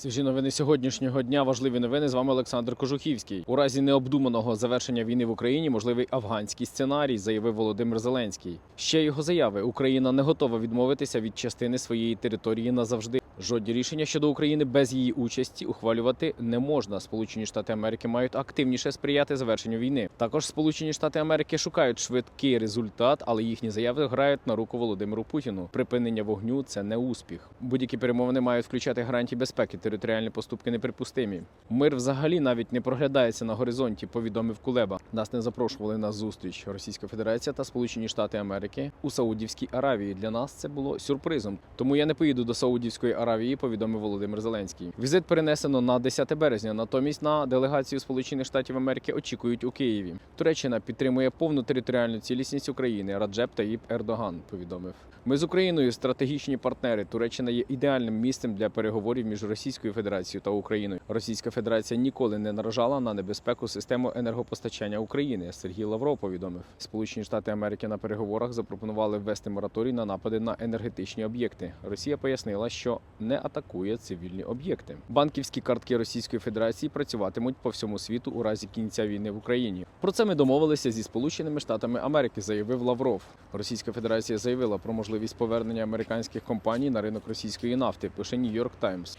Свіжі новини сьогоднішнього дня. Важливі новини. З вами Олександр Кожухівський. У разі необдуманого завершення війни в Україні можливий афганський сценарій, заявив Володимир Зеленський. Ще його заяви: Україна не готова відмовитися від частини своєї території назавжди. Жодні рішення щодо України без її участі ухвалювати не можна. Сполучені Штати Америки мають активніше сприяти завершенню війни. Також Сполучені Штати Америки шукають швидкий результат, але їхні заяви грають на руку Володимиру Путіну. Припинення вогню це не успіх. Будь-які перемовини мають включати гарантії безпеки. Територіальні поступки неприпустимі. Мир взагалі навіть не проглядається на горизонті. Повідомив Кулеба. Нас не запрошували на зустріч Російська Федерація та Сполучені Штати Америки у Саудівській Аравії. Для нас це було сюрпризом. Тому я не поїду до Саудівської Аравії. Повідомив Володимир Зеленський. Візит перенесено на 10 березня. Натомість на делегацію Сполучених Штатів Америки очікують у Києві. Туреччина підтримує повну територіальну цілісність України. Раджеп Таїп Ердоган повідомив. Ми з Україною стратегічні партнери. Туреччина є ідеальним місцем для переговорів між Російською Федерацією та Україною. Російська Федерація ніколи не наражала на небезпеку систему енергопостачання України. Сергій Лавров повідомив. Сполучені Штати Америки на переговорах запропонували ввести мораторій на напади на енергетичні об'єкти. Росія пояснила, що не атакує цивільні об'єкти. Банківські картки Російської Федерації працюватимуть по всьому світу у разі кінця війни в Україні. Про це ми домовилися зі Сполученими Штатами Америки, заявив Лавров. Російська Федерація заявила про можливість повернення американських компаній на ринок російської нафти. Пише Нью-Йорк Таймс.